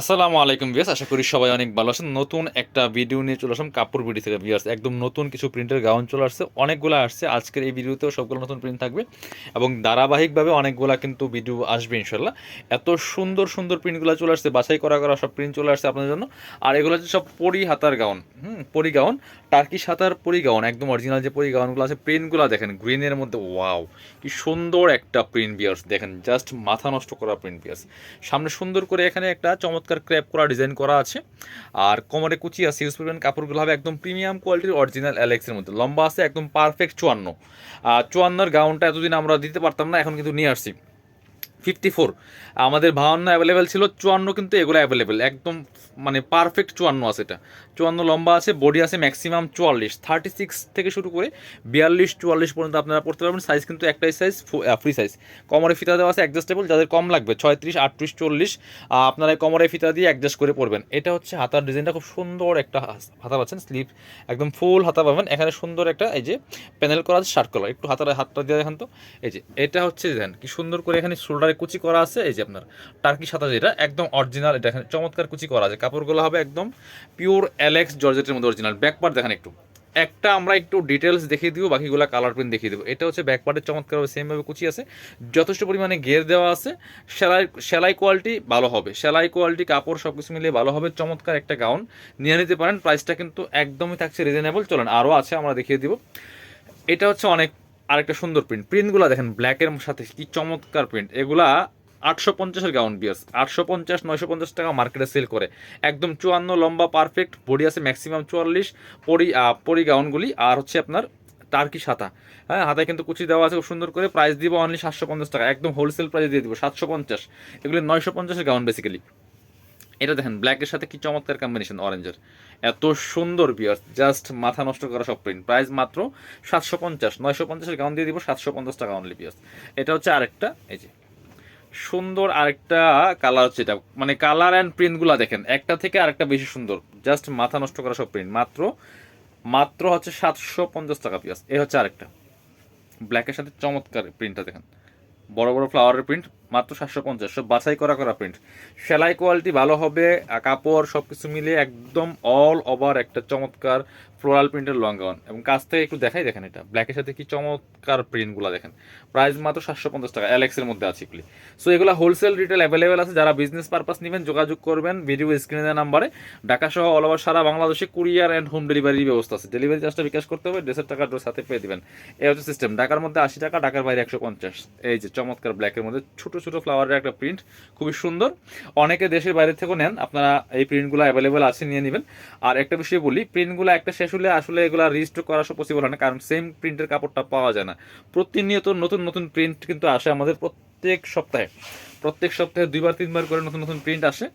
আসসালামু আলাইকুম বিয়াস আশা করি সবাই অনেক ভালো আছেন। নতুন একটা ভিডিও নিয়ে চলে আসলাম কাপড় বিডি থেকে বিয়াস একদম নতুন কিছু প্রিন্টের গাউন চলে আসছে, অনেকগুলো আসছে। আজকের এই ভিডিওতেও সবগুলো নতুন প্রিন্ট থাকবে এবং ধারাবাহিকভাবে অনেকগুলা কিন্তু ভিডিও আসবে ইনশাল্লাহ এত সুন্দর সুন্দর প্রিন্টগুলো চলে আসছে, বাছাই করা করা সব প্রিন্ট চলে আসছে আপনাদের জন্য। আর এগুলো হচ্ছে সব পরি হাতার গাউন হুম, পরি গাউন টার্কিশ হাতার পরি গাউন একদম অরিজিনাল যে পরি গাউনগুলো আছে প্রিন্টগুলো দেখেন গ্রিনের মধ্যে ওয়াও কি সুন্দর একটা প্রিন্ট বিয়ার্স দেখেন জাস্ট মাথা নষ্ট করা প্রিন্ট বিয়ার্স সামনে সুন্দর করে এখানে একটা চমৎকার ক্র্যাপ করা ডিজাইন করা আছে। আর কোমরে কুচি আছে, ইউজ করবেন কাপড়গুলো হবে একদম প্রিমিয়াম কোয়ালিটির অরিজিনাল অ্যালেক্সের মধ্যে। লম্বা আছে, একদম পারফেক্ট চুয়ান্ন। চুয়ান্নর গাউনটা এতদিন আমরা দিতে পারতাম না, এখন কিন্তু নিয়ে আসছি। Fifty four. আমাদের বাহান্ন অ্যাভেলেবেল ছিল, চুয়ান্ন কিন্তু এগুলো অ্যাভেলেবেল একদম মানে পারফেক্ট চুয়ান্ন আছে এটা। চুয়ান্ন লম্বা আছে বডি আছে ম্যাক্সিমাম চুয়াল্লিশ থার্টি সিক্স থেকে শুরু করে বিয়াল্লিশ, চুয়াল্লিশ পর্যন্ত আপনারা পড়তে পারবেন। সাইজ কিন্তু একটাই সাইজ ফ্রি সাইজ কমরে ফিতা দেওয়া আছে অ্যাডজাস্টেবল যাদের কম লাগবে, ছয়ত্রিশ, আটত্রিশ, চল্লিশ আপনারা কমরে ফিতা দিয়ে অ্যাডজাস্ট করে পড়বেন। এটা হচ্ছে হাতার ডিজাইনটা, খুব সুন্দর একটা হাতা পাচ্ছেন স্লিপ একদম ফুল হাতা পাবেন। এখানে সুন্দর একটা এই যে প্যানেল করা আছে শার্ট কলার একটু হাতার হাতটা দিয়ে দেখান তো। এই যে, এটা হচ্ছে, দেখেন, কি সুন্দর করে এখানে শোল্ডারে কুচি করা আছে, এই যে আপনার টার্কি সাদা যেটা, একদম অরিজিনাল এটা এখানে চমৎকার কুচি করা আছে। কাপড়গুলো হবে একদম পিওর অ্যালেক্স জর্জেটের মধ্যে অরিজিনাল ব্যাক পার্ট দেখেন একটু। একটা আমরা একটু ডিটেলস দেখিয়ে দিব, বাকিগুলো কালার প্রিন্ট দেখিয়ে দেবো। এটা হচ্ছে ব্যাক পার্টের চমৎকার সেমভাবে কুচি আছে। যথেষ্ট পরিমাণে গের দেওয়া আছে। সেলাই সেলাই কোয়ালিটি ভালো হবে। সেলাই কোয়ালিটি কাপড় সব কিছু মিলিয়ে ভালো হবে। চমৎকার একটা গাউন নিয়ে নিতে পারেন। প্রাইসটা কিন্তু একদমই থাকছে রিজনেবল চলেন আরও আছে, আমরা দেখিয়ে দিব। এটা হচ্ছে অনেক আরেকটা সুন্দর প্রিন্ট প্রিন্টগুলো দেখেন ব্ল্যাকের সাথে কি চমৎকার প্রিন্ট এগুলা আটশো পঞ্চাশের গাউন বিয়াস আটশো পঞ্চাশ, নয়শো পঞ্চাশ টাকা মার্কেটে সেল করে। একদম চুয়ান্ন, লম্বা পারফেক্ট বডি আছে ম্যাক্সিমাম চুয়াল্লিশ, পরি পরি গাউনগুলি আর হচ্ছে আপনার টার্কি সাতা। হ্যাঁ হাতায় কিন্তু কুচি দেওয়া আছে, খুব সুন্দর করে। প্রাইস দিব অনলি সাতশো পঞ্চাশ টাকা। একদম হোলসেল প্রাইসে দিয়ে দিব, সাতশো পঞ্চাশ। এগুলি নয়শো পঞ্চাশের গাউন বেসিক্যালি এটা দেখেন ব্ল্যাকের সাথে কি চমৎকার কম্বিনেশন অরেঞ্জের এত সুন্দর বিয়ার্স জাস্ট মাথা নষ্ট করা সব প্রিন্ট প্রাইস মাত্র সাতশো পঞ্চাশ, নয়শো পঞ্চাশের গাউন দিয়ে দিব সাতশো পঞ্চাশ টাকা অনলি বিয়ার্স এটা হচ্ছে আরেকটা, এই যে। সুন্দর আরেকটা কালার হচ্ছে এটা। মানে কালার অ্যান্ড প্রিন্টগুলো দেখেন, একটা থেকে আরেকটা বেশি সুন্দর। জাস্ট মাথা নষ্ট করা সব প্রিন্ট মাত্র মাত্র হচ্ছে সাতশো পঞ্চাশ টাকা পিয়াস এ হচ্ছে আরেকটা। ব্ল্যাকের সাথে চমৎকার প্রিন্টটা দেখেন। বড় বড় ফ্লাওয়ারের প্রিন্ট মাত্র সাতশো পঞ্চাশ, সব বাছাই করা করা প্রিন্ট সেলাই কোয়ালিটি ভালো হবে কাপড় সব কিছু মিলিয়ে একদম অল ওভার একটা চমৎকার ফ্লোরাল প্রিন্টের লং গাউন এবং কাছ থেকে একটু দেখাই, দেখেন এটা। ব্ল্যাকের সাথে কি চমৎকার প্রিন্টগুলো দেখেন। প্রাইস মাত্র সাতশো পঞ্চাশ টাকা অ্যালেক্সের মধ্যে আছে এগুলি। সো এগুলো হোলসেল রিটেল অ্যাভেলেবেল আছে। যারা বিজনেস পারপাস নেবেন, যোগাযোগ করবেন ভিডিও স্ক্রিনে দেওয়া নাম্বারে ঢাকা সহ অল ওভার সারা বাংলাদেশে কুরিয়ার অ্যান্ড হোম ডেলিভারির ব্যবস্থা আছে। ডেলিভারি চার্জটা বিকাশ করতে হবে ড্রেসের টাকা ড্রেস সাথে পেয়ে দিবেন। এই হচ্ছে সিস্টেম ঢাকার মধ্যে আশি টাকা ঢাকার বাইরে একশো পঞ্চাশ। এই যে চমৎকার ব্ল্যাকের মধ্যে ছোট ছোট ফ্লাওয়ারের একটা প্রিন্ট খুবই সুন্দর। অনেকে দেশের বাইরে থেকেও নেন, আপনারা এই প্রিন্টগুলো অ্যাভেলেবেল আছে, নিয়ে নেবেন। আর একটা বিষয় বলি প্রিন্টগুলো একটা শেষ হলে আসলে এগুলো রিস্টোর করা সব পসিবল হয় না, কারণ সেম প্রিন্টের কাপড়টা পাওয়া যায় না। প্রতিনিয়ত নতুন নতুন প্রিন্ট কিন্তু আসে আমাদের প্রত্যেক সপ্তাহে। প্রত্যেক সপ্তাহে দুইবার, তিনবার করে নতুন নতুন প্রিন্ট আসে।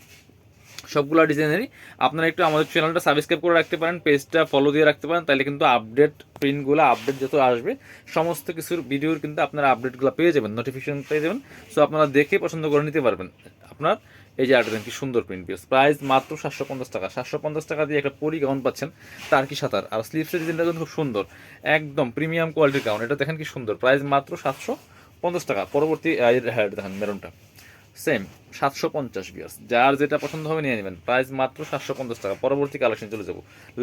সবগুলো ডিজাইনেরই। আপনারা একটু আমাদের চ্যানেলটা সাবস্ক্রাইব করে রাখতে পারেন পেজটা ফলো দিয়ে রাখতে পারেন, তাহলে কিন্তু আপডেট প্রিন্টগুলো আপডেট যত আসবে, সমস্ত কিছুর ভিডিওর কিন্তু আপনারা আপডেটগুলো পেয়ে যাবেন নোটিফিকেশন পেয়ে যাবেন। সো আপনারা দেখে পছন্দ করে নিতে পারবেন। আপনার এই যে আর্ট কি সুন্দর প্রিন্ট পিস প্রাইস মাত্র সাতশো পঞ্চাশ টাকা। সাতশো পঞ্চাশ টাকা দিয়ে একটা পরি গাউন পাচ্ছেন, তার কি সাঁতার? আর স্লিপসের ডিজাইনটা কিন্তু খুব সুন্দর, একদম প্রিমিয়াম কোয়ালিটির গাউন এটা দেখেন কি সুন্দর প্রাইস মাত্র সাতশো পঞ্চাশ টাকা। পরবর্তী দেখেন, মেরুনটা। সেম সাতশো পঞ্চাশ বিয়ার্স যার যেটা পছন্দ হবে নিয়ে নেবেন। প্রাইস মাত্র সাতশো পঞ্চাশ টাকা। পরবর্তী কালেকশন চলে যাব।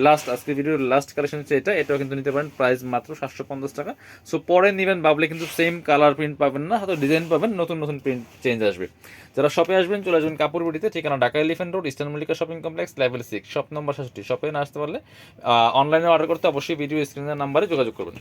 লাস্ট আজকে ভিডিওর লাস্ট কালেকশন হচ্ছে এটা। এটাও কিন্তু নিতে পারেন। প্রাইস মাত্র সাতশো পঞ্চাশ টাকা। সো পরে নেবেন, ভাবলে কিন্তু সেম কালার প্রিন্ট পাবেন না, হয়তো ডিজাইন পাবেন, নতুন নতুন প্রিন্ট চেঞ্জ আসবে। যারা শপে আসবেন, চলে আসবেন কাপড় বিড়িতে ঠিকানা Dhaka Elephant Road Eastern Mallika shopping complex level six shop number সাতষট্টি শপে না আসতে পারলে অনলাইনে অর্ডার করতে অবশ্যই ভিডিও স্ক্রিনের নাম্বারে যোগাযোগ করবেন।